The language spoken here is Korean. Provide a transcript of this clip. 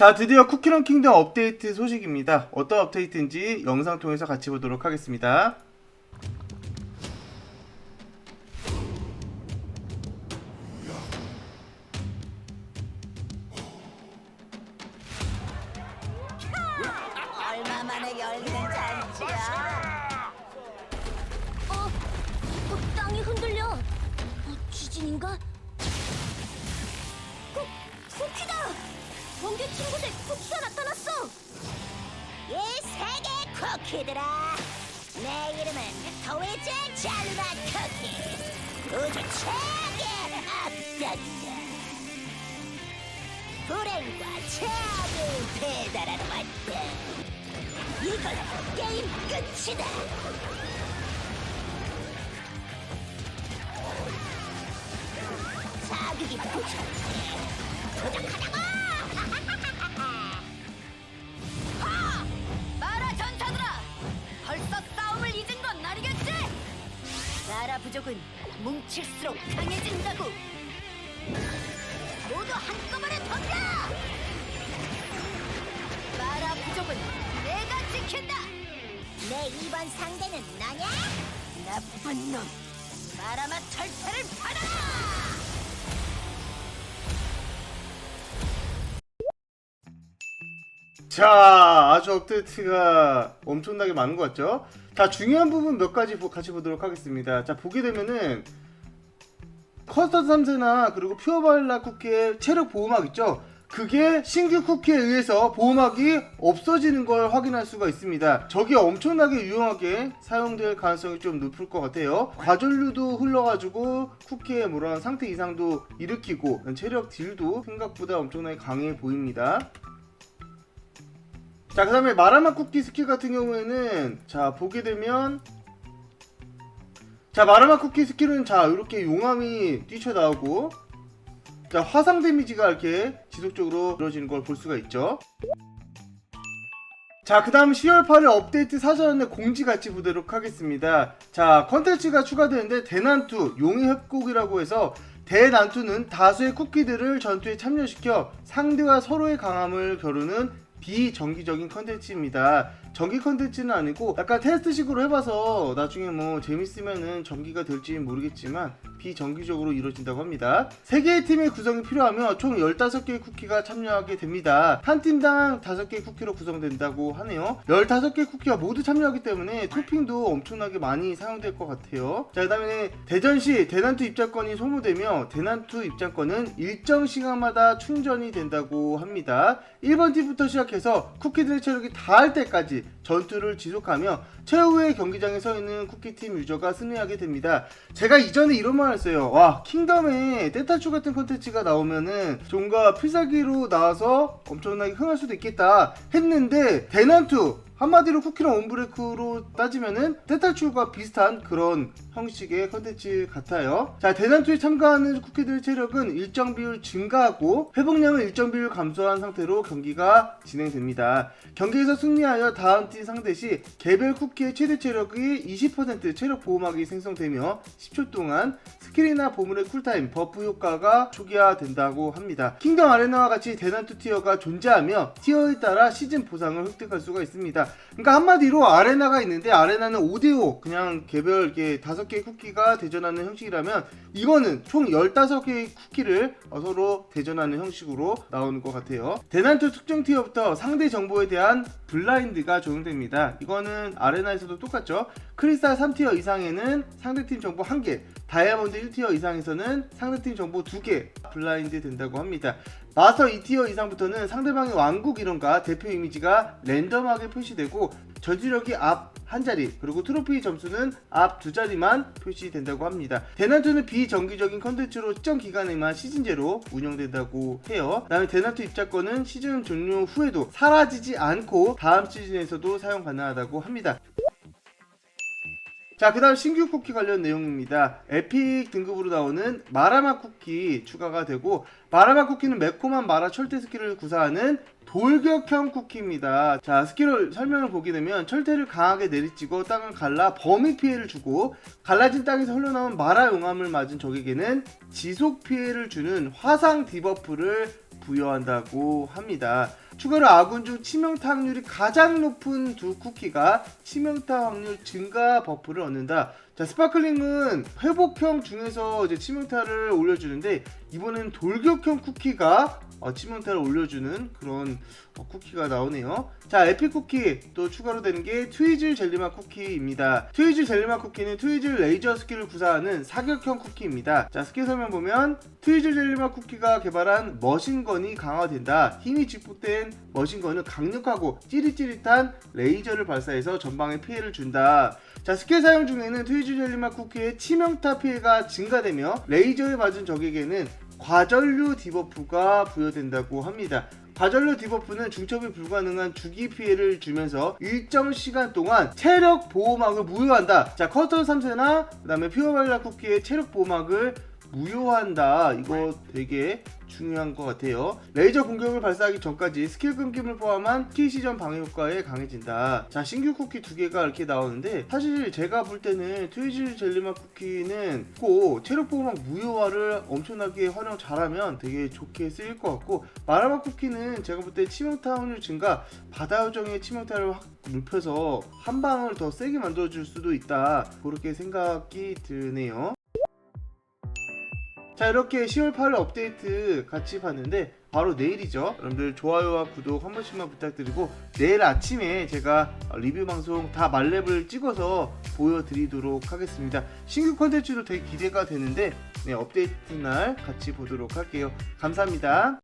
자, 드디어 쿠키런 킹덤 업데이트 소식입니다. 어떤 업데이트인지 영상 통해서 같이 보도록 하겠습니다. 얼마 만에 열리는 잔치야? 어, 어, 땅이 흔들려. 어, 지진인가? 쿠키들아! 내 이름은 도이즈 잘라 쿠키! 우주 최악의 앞단다! 불행과 최악을 배달하러 왔다! 이걸로 게임 끝이다! 자극이 부족해! 도전하자 부족은 뭉칠수록 강해진다고. 모두 한꺼번에 덤벼! 마라 부족은 내가 지킨다! 내 이번 상대는 너냐? 나쁜 놈. 마라마 철퇴를 받아라! 자, 아주 업데이트가 엄청나게 많은 것 같죠? 자, 중요한 부분 몇 가지 보- 같이 보도록 하겠습니다. 자, 보게 되면은 커스터드 3세나 그리고 퓨어바일라 쿠키의 체력 보호막 있죠? 그게 신규 쿠키에 의해서 보호막이 없어지는 걸 확인할 수가 있습니다. 저게 엄청나게 유용하게 사용될 가능성이 좀 높을 것 같아요. 과전류도 흘러가지고 쿠키의 뭐런 상태 이상도 일으키고 체력 딜도 생각보다 엄청나게 강해 보입니다. 자, 그 다음에 마라마 쿠키 스킬 같은 경우에는, 자, 보게 되면, 자, 마라마 쿠키 스킬은, 자, 이렇게 용암이 뛰쳐나오고, 자, 화상 데미지가 이렇게 지속적으로 이루어지는 걸 볼 수가 있죠. 자, 그 다음 10월 8일 업데이트 사전에 공지 같이 보도록 하겠습니다. 자, 컨텐츠가 추가되는데, 대난투, 용의 협곡이라고 해서, 대난투는 다수의 쿠키들을 전투에 참여시켜 상대와 서로의 강함을 겨루는 비정기적인 컨텐츠입니다. 정기 컨텐츠는 아니고 약간 테스트식으로 해봐서 나중에 뭐 재밌으면은 정기가 될지 모르겠지만 비정기적으로 이루어진다고 합니다. 3개의 팀의 구성이 필요하며 총 15개의 쿠키가 참여하게 됩니다. 한 팀당 5개의 쿠키로 구성된다고 하네요. 15개의 쿠키가 모두 참여하기 때문에 토핑도 엄청나게 많이 사용될 것 같아요. 자, 그 다음에 대전시 대난투 입장권이 소모되며 대난투 입장권은 일정 시간마다 충전이 된다고 합니다. 1번 팀부터 시작해서 쿠키들의 체력이 다 할 때까지 전투를 지속하며 최후의 경기장에 서 있는 쿠키팀 유저가 승리하게 됩니다. 제가 이전에 이런 말 했어요. 와, 킹덤에 떼타추 같은 컨텐츠가 나오면은 좀가 필살기로 나와서 엄청나게 흥할 수도 있겠다 했는데 대난투 한마디로 쿠키랑 온브레이크로 따지면은 떼탈출과 비슷한 그런 형식의 컨텐츠 같아요. 자, 대난투에 참가하는 쿠키들의 체력은 일정 비율 증가하고 회복량은 일정 비율 감소한 상태로 경기가 진행됩니다. 경기에서 승리하여 다음 팀 상대 시 개별 쿠키의 최대 체력이 20% 체력 보호막이 생성되며 10초 동안 스킬이나 보물의 쿨타임, 버프 효과가 초기화된다고 합니다. 킹덤 아레나와 같이 대난투 티어가 존재하며 티어에 따라 시즌 보상을 획득할 수가 있습니다. 그러니까 한마디로 아레나가 있는데 아레나는 5대5 그냥 개별 이렇게 5개의 쿠키가 대전하는 형식이라면 이거는 총 15개의 쿠키를 어, 서로 대전하는 형식으로 나오는 것 같아요. 대난투 특정 티어부터 상대 정보에 대한 블라인드가 적용됩니다. 이거는 아레나에서도 똑같죠. 크리스탈 3티어 이상에는 상대팀 정보 1개, 다이아몬드 1티어 이상에서는 상대팀 정보 2개 블라인드 된다고 합니다. 마스터 2티어 이상부터는 상대방의 왕국 이름과 대표 이미지가 랜덤하게 표시되고 전투력이 앞 한 자리 그리고 트로피 점수는 앞 두 자리만 표시된다고 합니다. 대난투는 비정기적인 컨텐츠로 특정 기간에만 시즌제로 운영된다고 해요. 그다음에 대난투 입장권은 시즌 종료 후에도 사라지지 않고 다음 시즌에서도 사용 가능하다고 합니다. 자, 그 다음 신규 쿠키 관련 내용입니다. 에픽 등급으로 나오는 마라마 쿠키 추가가 되고, 마라마 쿠키는 매콤한 마라 철퇴 스킬을 구사하는 돌격형 쿠키입니다. 자, 스킬을 설명을 보게 되면 철퇴를 강하게 내리치고 땅을 갈라 범위 피해를 주고, 갈라진 땅에서 흘러나온 마라 용암을 맞은 적에게는 지속 피해를 주는 화상 디버프를 부여한다고 합니다. 추가로 아군 중 치명타 확률이 가장 높은 두 쿠키가 치명타 확률 증가 버프를 얻는다. 자, 스파클링은 회복형 중에서 이제 치명타를 올려주는데 이번엔 돌격형 쿠키가 어, 치명타를 올려주는 그런 어, 쿠키가 나오네요. 자, 에픽 쿠키 또 추가로 되는 게 트위즐 젤리맛 쿠키입니다. 트위즐 젤리맛 쿠키는 트위즐 레이저 스킬을 구사하는 사격형 쿠키입니다. 자, 스킬 설명 보면 트위즐 젤리맛 쿠키가 개발한 머신건이 강화된다. 힘이 집복된 머신건은 강력하고 찌릿찌릿한 레이저를 발사해서 전방에 피해를 준다. 자, 스킬 사용 중에는 트위즐 젤리맛 쿠키의 치명타 피해가 증가되며 레이저에 맞은 적에게는 과전류 디버프가 부여된다고 합니다. 과전류 디버프는 중첩이 불가능한 주기 피해를 주면서 일정 시간 동안 체력 보호막을 무효한다. 자, 커터 3세나 그다음에 퓨어발라 쿠키의 체력 보호막을 무효한다. 이거 되게 중요한 것 같아요. 레이저 공격을 발사하기 전까지 스킬 끊김을 포함한 키 시전 방해 효과에 강해진다. 자, 신규 쿠키 두 개가 이렇게 나오는데 사실 제가 볼 때는 트위즐 젤리맛 쿠키는 꼭 체력 보호막 무효화를 엄청나게 활용 잘하면 되게 좋게 쓰일 것 같고 마라맛 쿠키는 제가 볼 때 치명타 확률 증가 바다 요정의 치명타를 확 높여서 한 방을 더 세게 만들어줄 수도 있다. 그렇게 생각이 드네요. 자 이렇게 10월 8일 업데이트 같이 봤는데 바로 내일이죠. 여러분들 좋아요와 구독 한 번씩만 부탁드리고 내일 아침에 제가 리뷰 방송 다 말렙을 찍어서 보여드리도록 하겠습니다. 신규 컨텐츠도 되게 기대가 되는데 네, 업데이트 날 같이 보도록 할게요. 감사합니다